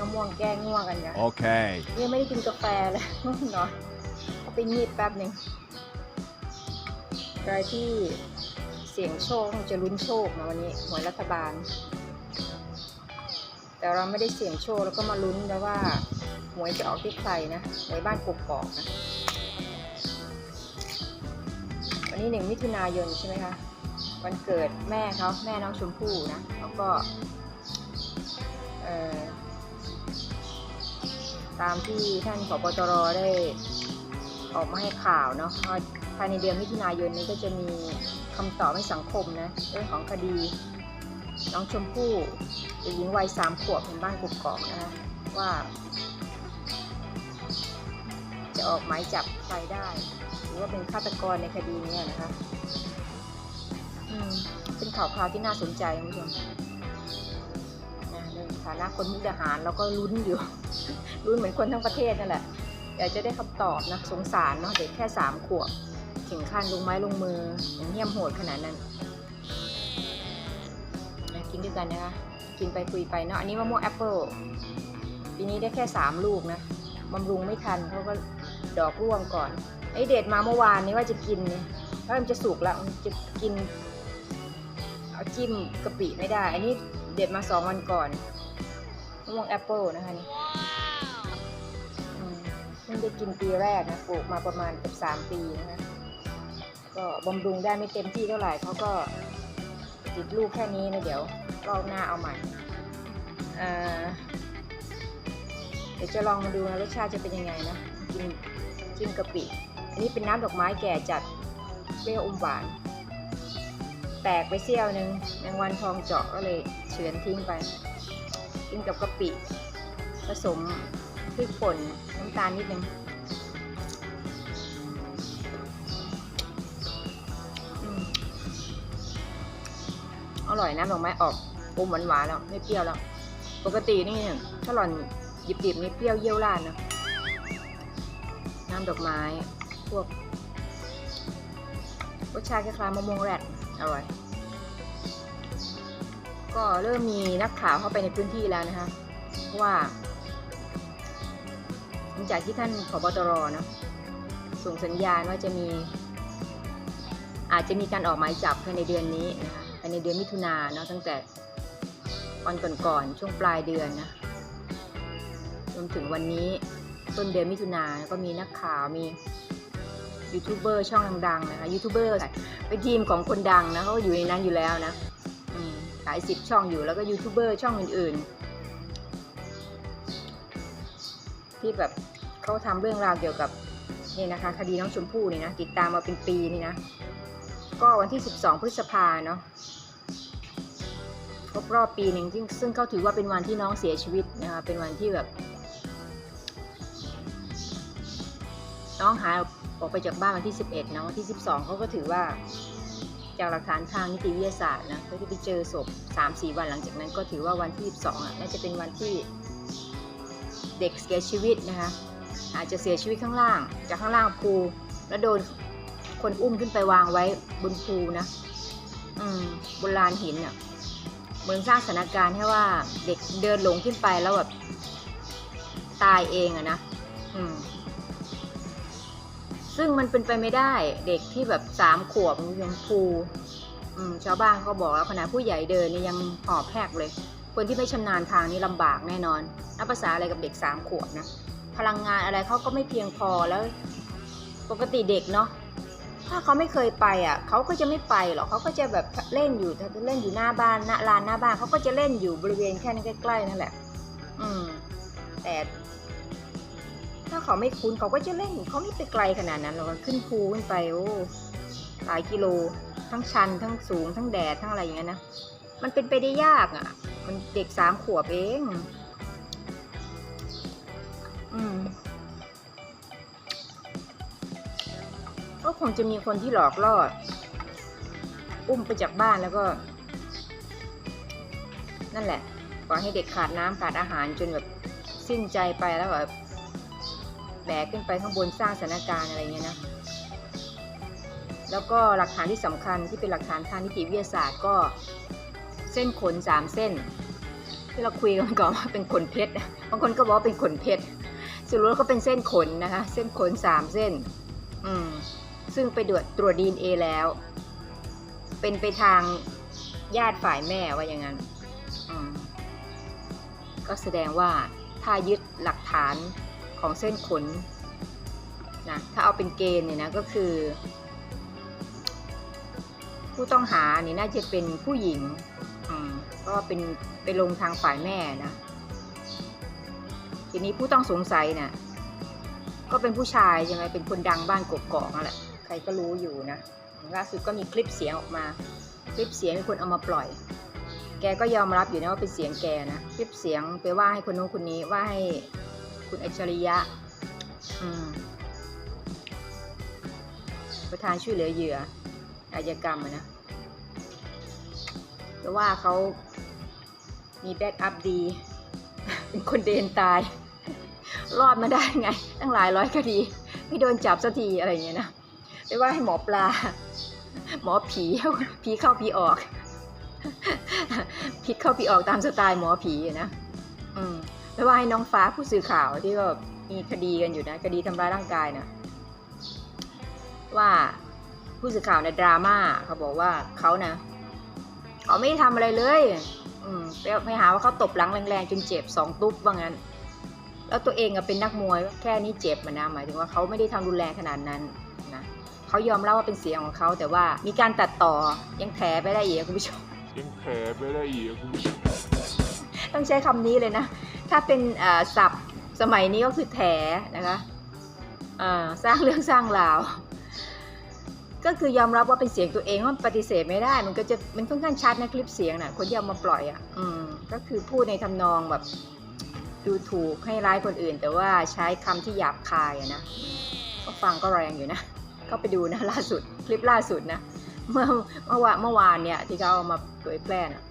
มะม่วงแก้ง่วงกันนะ Okay. ยังไม่ได้กินกาแฟเลยง่วงนอนเอาไปงีบแป๊บหนึ่งใครที่เสี่ยงโชคคงจะลุ้นโชคนะวันนี้หวยรัฐบาล แต่เราไม่ได้เสี่ยงโชคแล้วก็มาลุ้นแล้วว่าหวยจะออกที่ใครนะหวยบ้านกกอกนะวันนี้หนึ่งมิถุนายนใช่ไหมคะวันเกิดแม่เขาแม่น้องชมพู่นะแล้วก็เอ่อ ตามที่ท่านผบตรได้ออกมาให้ข่าวเนาะว่าภายในเดือนมิถุนายนนี้ก็จะมีคำตอบให้สังคมนะเรื่องของคดี น้องชมพู่เด็กหญิงวัยสามขวบเป็นบ้านกุกอกนะคะว่า จะออกหมายจับใครได้ หรือว่าเป็นฆาตกรในคดีนี้นะคะอืมเป็นข่าวคราวที่น่าสนใจคุณผู้ชม ฐานะคนมุกดาหารเราก็ลุ้นอยู่รุ้นเหมือนคนทั้งประเทศนั่นแหละอยากจะได้คำตอบนะสงสารเนาะเด็กแค่สามขวบถึงขั้นลงไม้ลงมืออย่างเหี้ยมโหดขนาดนั้นกินด้วยกันนะคะกินไปคุยไปเนาะอันนี้มะม่วงแอปเปิลปีนี้ได้แค่สามลูกนะบำรุงไม่ทันเขาก็ดอกร่วงก่อนไอเด็ดมาเมื่อวานนี้ว่าจะกินเนี่ยถ้ามันจะสุกแล้วมันจะกินเอาจิ้มกะปิไม่ได้ อันนี้เด็ดมาสองวันก่อน มะม่วงแอปเปิลนะคะนี่อืมเพิ่งได้กินปีแรกนะปลูกมาประมาณเกือบสามปีนะคะก็บำรุงได้ไม่เต็มที่เท่าไหร่เขาก็ติดลูกแค่นี้นะเดี๋ยวรอบหน้าเอาใหม่อ่าเดี๋ยวจะลองมาดูนะรสชาติจะเป็นยังไงนะกินจิ้มกะปิ อันนี้เป็นน้ำดอกไม้แก่จัดเปรี้ยวอมหวาน แตกไปเสี้ยวหนึ่งแมงวันทองเจาะก็เลยเฉือนทิ้งไป กินกับกะปิ ผสมพริกป่นน้ำตาลนิดนึงอร่อยนะดอกไม้ออกอมหวานๆแล้วไม่เปรี้ยวแล้ว ปกตินี่ถ้าหล่อนดิบๆนี่เปรี้ยวเยี่ยวราดนะน้ำดอกไม้พวกรสชาติคล้ายๆมะม่วงแรดอร่อย ก็เริ่มมีนักข่าวเข้าไปในพื้นที่แล้วนะคะว่าหลังจากที่ท่านผบตรนะส่งสัญญาณว่าจะมี อาจจะมีการออกหมายจับภายในเดือนนี้นะคะภายในเดือนมิถุนาเนาะตั้งแต่วันก่อนๆช่วงปลายเดือนนะรวมถึงวันนี้ต้นเดือนมิถุนาก็มีนักข่าวมียูทูบเบอร์ช่องดังๆนะคะยูทูบเบอร์เป็นทีมของคนดังนะเขาอยู่ในนั้นอยู่แล้วนะายสิบช่องอยู่แล้วก็ยูทูบเบอร์ช่องอื่น ๆ ที่แบบเขาทำเรื่องราวเกี่ยวกับนี่นะคะ คดีน้องชมพู่นี่นะติดตามมาเป็นปีนี่นะ ก็วันที่ 12 พฤษภาเนาะครบรอบปีหนึ่งซึ่งซึ่งเขาถือว่าเป็นวันที่น้องเสียชีวิตนะคะเป็นวันที่แบบ น้องหายออกไปจากบ้านวันที่ 11เนาะวันที่ 12เขาก็ถือว่า จากหลักฐานทางนิติวิทยาศาสตร์นะก็ที่ไปเจอศพ3-4 วันหลังจากนั้นก็ถือว่าวันที่12อะน่าจะเป็นวันที่เด็กเสียชีวิตนะคะอาจจะเสียชีวิตข้างล่าง จากข้างล่างภูแล้วโดนคนอุ้มขึ้นไปวางไว้บนภูนะ อืมบนลานหินอะเหมือนสร้างสถานการณ์ให้ว่าเด็กเดินหลงขึ้นไปแล้วแบบตายเองอะนะ อืม ซึ่งมันเป็นไปไม่ได้เด็กที่แบบสามขวบยังภูชาวบ้านเขาบอกแล้วขณะผู้ใหญ่เดินนี่ยังหอบแพกเลย คนที่ไม่ชำนาญทางนี่ลำบากแน่นอนนับภาษาอะไรกับเด็กสามขวบนะพลังงานอะไรเขาก็ไม่เพียงพอแล้วปกติเด็กเนาะถ้าเขาไม่เคยไปอะเขาก็จะไม่ไปหรอกเขาก็จะแบบเล่นอยู่เล่นอยู่หน้าบ้านหน้าลานหน้าบ้านเขาก็จะเล่นอยู่บริเวณแค่นั้นใกล้ๆนั่นแหละ อืมแต่ ถ้าเขาไม่คุ้นเขาก็จะเล่นเขาไม่ไปไกลขนาดนั้นหรอกขึ้นภูขึ้นไปโอ้หลายกิโล ทั้งชันทั้งสูงทั้งแดดทั้งอะไรอย่างเงี้ยนะมันเป็นไปได้ยากอะ มันเด็กสามขวบเองอืมก็คงจะมีคนที่หลอกล่ออุ้มไปจากบ้านแล้วก็ นั่นแหละปล่อยให้เด็กขาดน้ำขาดอาหารจนแบบสิ้นใจไปแล้วแบบ แบกขึ้นไปข้างบนสร้างสถานการณ์อะไรเงี้ยนะแล้วก็หลักฐานที่สำคัญที่เป็นหลักฐานทางนิติวิทยาศาสตร์ก็เส้นขนสามเส้น ที่เราคุยกันก่อนว่าเป็นขนเพชรบางคนก็บอกว่าเป็นขนเพชรสรุปแล้วก็เป็นเส้นขนนะคะเส้นขนสามเส้น อืมซึ่งไปตรวจตรวจดีเอแล้ว เป็นไปทางญาติฝ่ายแม่ว่าอย่างนั้นอืมก็แสดงว่าถ้ายึดหลักฐาน ของเส้นขนนะถ้าเอาเป็นเกณฑ์เนี่ยนะก็คือ ผู้ต้องหานี่น่าจะเป็นผู้หญิงอืมเพราะว่าเป็นไปลงทางฝ่ายแม่นะทีนี้ผู้ต้องสงสัยเนี่ยก็เป็นผู้ชายใช่ไหมเป็นคนดังบ้านกกอกนั่นแหละใครก็รู้อยู่นะล่าสุดก็มีคลิปเสียงออกมา คลิปเสียงมีคนเอามาปล่อย แกก็ยอมรับอยู่นะว่าเป็นเสียงแกนะ คลิปเสียงไปว่าให้คนนู้นคนนี้ว่าให้ คุณอัจฉริยะประธานช่วยเหลือเหยื่ออาชญากรรมอะนะแต่ว่าเขามีแบ็กอัพดี เป็นคนเดนตาย รอดมาได้ไง ตั้งหลายร้อยคดี ไม่โดนจับสักทีอะไรเงี้ยนะไปว่าให้หมอปลา หมอผีผีเข้าผีออกผีเข้าผีออกตามสไตล์หมอผีนะ อืม ไปว่าให้น้องฟ้าผู้สื่อข่าวที่ก็มีคดีกันอยู่นะคดีทำร้ายร่างกายนะว่าผู้สื่อข่าวในยดราม่าเขาบอกว่าเขานะเขาไม่ได้ทำอะไรเลย อืมไปไปหาว่าเขาตบหลังแรงๆจนเจ็บสองตุ๊บว่างั้น แล้วตัวเองอะเป็นนักมวยแค่นี้เจ็บมันนะหมายถึงว่าเขาไม่ได้ทำรุนแรงขนาดนั้นนะเขายอมรับว่าเป็นเสียงของเขาแต่ว่ามีการตัดต่อยังแถไปได้อีกอะคุณผู้ชมยังแผลไปได้อีกอะคุณผู้ชมต้องใช้คำนี้เลยนะ ถ้าเป็นศัพท์สมัยนี้ก็คือแถนะคะสร้างเรื่องสร้างราว ก็คือยอมรับว่าเป็นเสียงตัวเองว่าปฏิเสธไม่ได้ มันก็จะมันค่อนข้างชัดนะคลิปเสียงนะ่ะคนที่เอามาปล่อยอะ่ะอืมก็คือพูดในทำนองแบบดูถูกให้ร้ายคนอื่น แต่ว่าใช้คำที่หยาบคายอะนะก็ฟังก็แรงอยู่นะ ก็ไปดูนะล่าสุดคลิปล่าสุดนะ เมื่อเมื่อวานเมื่อวานเนี่ยที่เขาเอามาเผยแพร่น่ะ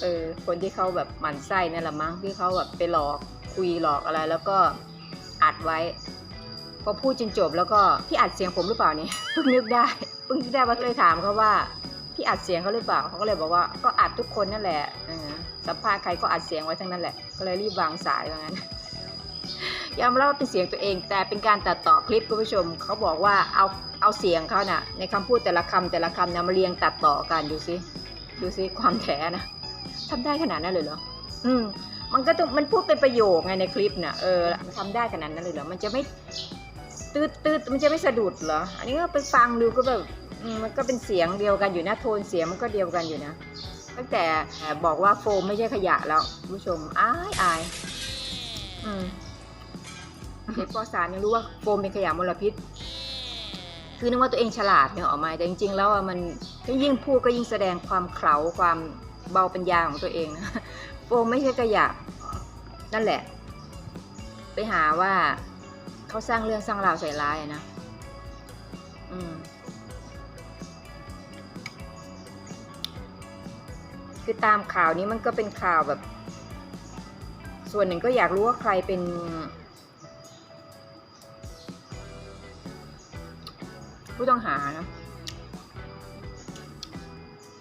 เออคนที่เขาแบบหมั่นไส้นั่นแหละมั้งที่เขาแบบไปหลอกคุยหลอกอะไร แล้วก็อัดไว้ พอพูดจนจบแล้วก็พี่อัดเสียงผมหรือเปล่านี่เพิ่งนึกได้เพิ่งนึกได้ว่าเคยถามเขาว่าพี่อัดเสียงเขาหรือเปล่าเขาก็เลยบอกว่าก็อัดทุกคนนั่นแหละออสัมภาษณ์ใครก็อัดเสียงไว้ทั้งนั้นแหละ ก็เลยรีบวางสายว่างั้นยอมรับว่าเป็นเสียงตัวเอง แต่เป็นการตัดต่อคลิปคุณผู้ชมเขาบอกว่าเอาเอาเสียงเขาน่ะในคำพูดแต่ละคำแต่ละคำนะมาเรียงตัดต่อกันดูซิดูซิความแถนะ ทำได้ขนาดนั้นเลยเหรออืมมันก็ต้องมันพูดเป็นประโยคไงในคลิปน่ะเออมันทำได้ขนาดนั้นเลยเหรอมันจะไม่ตืดตืดมันจะไม่สะดุดเหรออันนี้ก็ไปฟังดูก็แบบมันก็เป็นเสียงเดียวกันอยู่นะโทนเสียงมันก็เดียวกันอยู่นะตั้งแต่บอกว่าโฟมไม่ใช่ขยะแล้วผู้ชมอายอายอืมเด็กปสามยังรู้ว่าโฟมเป็นขยะมลพิษ คือนึกว่าตัวเองฉลาดเนี่ยออกมาแต่จริง ๆ แล้วมันยิ่งพูดก็ยิ่งแสดงความเขลาความ เบาปัญญาของตัวเองนะโฟมไม่ใช่ขยะนั่นแหละ ไปหาว่าเขาสร้างเรื่องสร้างราวใส่ร้ายนะอืมคือตามข่าวนี้มันก็เป็นข่าวแบบ ส่วนหนึ่งก็อยากรู้ว่าใครเป็น ผู้ต้องหานะ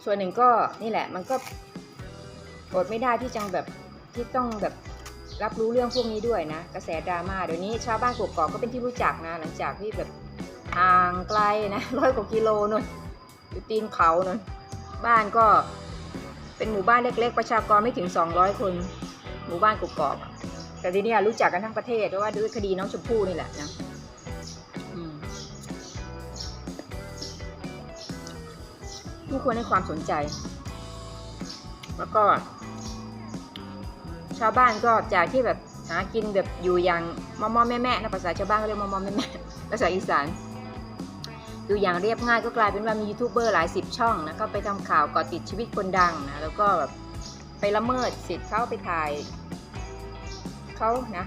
ส่วนหนึ่งก็นี่แหละ มันก็ อดไม่ได้ที่จังแบบที่ต้องแบบรับรู้เรื่องพวกนี้ด้วยนะ กระแสดราม่าเดี๋ยวนี้ชาวบ้านกกอกก็เป็นที่รู้จักนะ หลังจากที่แบบห่างไกลนะร้อยกว่ากิโลนู่นอยู่ตีนเขานู่นบ้านก็เป็นหมู่บ้านเล็ก ๆ ประชากรไม่ถึง 200 คน หมู่บ้านกกอกอะแต่ทีนี้รู้จักกันทั้งประเทศเพราะว่าด้วยคดีน้องชมพู่นี่แหละนะผู้ควรให้ความสนใจ แล้วก็ ชาวบ้านก็จากที่แบบหากินแบบอยู่อย่างมอมอแม่แม่นะภาษาชาวบ้านก็เรียกมอมอแม่แม่ภาษาอีสานอยู่อย่างเรียบง่ายก็กลายเป็นว่ามียูทูบเบอร์หลายสิบช่องนะก็ไปทำข่าวก่อติดชีวิตคนดังนะแล้วก็แบบไปละเมิดสิทธิ์เขาไปถ่ายเขานะ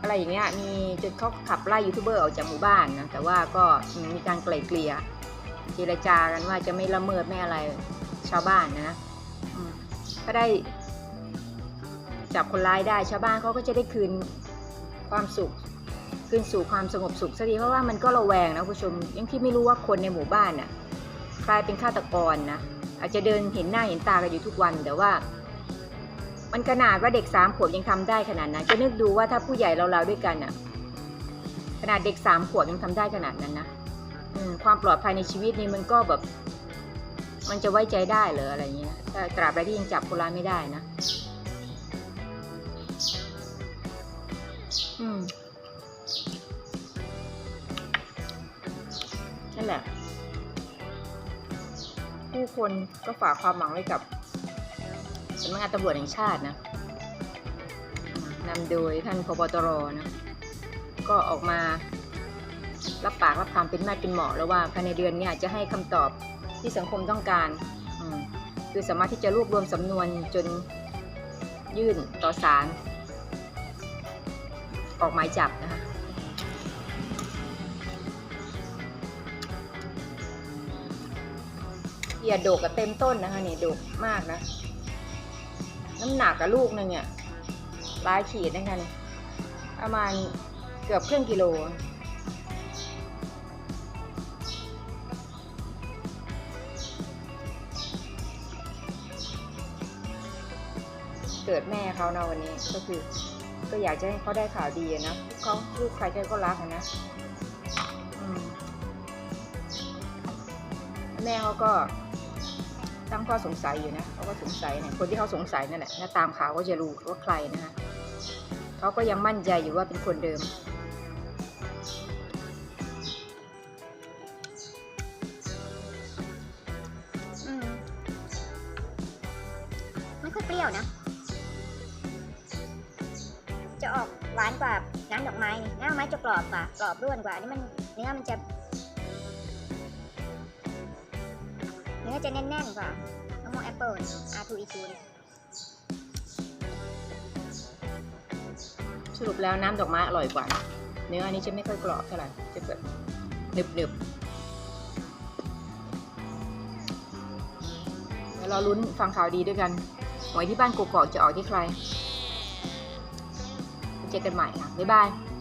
อะไรอย่างเงี้ยมีจนเขาขับไล่ยูทูบเบอร์ออกจากหมู่บ้านนะแต่ว่าก็มีการไกล่เกลี่ยเจรจากันว่าจะไม่ละเมิดไม่อะไรชาวบ้านนะก็ได้ จับคนร้ายได้ชาวบ้านเขาก็จะได้คืนความสุขคืนสู่ความสงบสุขสักทีเพราะว่ามันก็ระแวงนะคุณผู้ชมยังที่ไม่รู้ว่าคนในหมู่บ้านน่ะใครเป็นฆาตกรนะอาจจะเดินเห็นหน้าเห็นตากันอยู่ทุกวันแต่ว่า มันขนาดว่าเด็กสามขวบยังทำได้ขนาดนั้นจะนึกดูว่าถ้าผู้ใหญ่เราเราๆด้วยกันอะขนาดเด็กสามขวบยังทำได้ขนาดนั้นนะอืความปลอดภัยในชีวิตนี่มันก็แบบ มันจะไว้ใจได้เหรออะไรเงี้ยถ้าตราบใดที่ยังจับคนร้ายไม่ได้นะ อืมนั่นแหละ ผู้คนก็ฝากความหวังไว้กับสำนักงานตำรวจแห่งชาตินะนำโดยท่านพบตรนะ ก็ออกมารับปากรับคำเป็นแม่เป็นหมอแล้วว่าภายในเดือนเนี้จะให้คำตอบที่สังคมต้องการ คือสามารถที่จะรวบรวมสำนวนจนยื่นต่อศาล ออกหมายจับนะคะเกียดดกกับเต็มต้นนะคะนี่ดกมากนะ น้ำหนักกับลูกหนึ่งเนี่ยหลายขีดนะคะนี่ประมาณเกือบครึ่งกิโลเกิดแม่เขานะวันนี้ก็คือ ก็อยากจะให้เขาได้ข่าวดีอะนะเขาลูกใครใครก็รักนะมแม่เขาก็ตั้งข้อสงสัยอยู่นะเขาก็สงสัยเนี่ยคนที่เขาสงสัยนั่นแหละถ้าตามข่าวก็จะรู้ว่าใครนะคะเขาก็ยังมั่นใจอยู่ว่าเป็นคนเดิม ไม้นี่น้ำดอกไม้จะกรอบกว่ากรอบร่วนกว่าอันนี่มันเนื้อมันจะ เนื้อจะแน่นๆกว่ามะม่วงแอปเปิล R2E2 เนี่ยสรุปแล้วน้ำดอกไม้อร่อยกว่า เนื้ออันนี้จะไม่ค่อยกรอบเท่าไหร่ จะแบบหนึบหนึบๆแล้วเราลุ้นฟังข่าวดีด้วยกันหวยที่บ้านกกอกจะออกที่ใครเจอกันใหม่ค่ะ บ๊ายบาย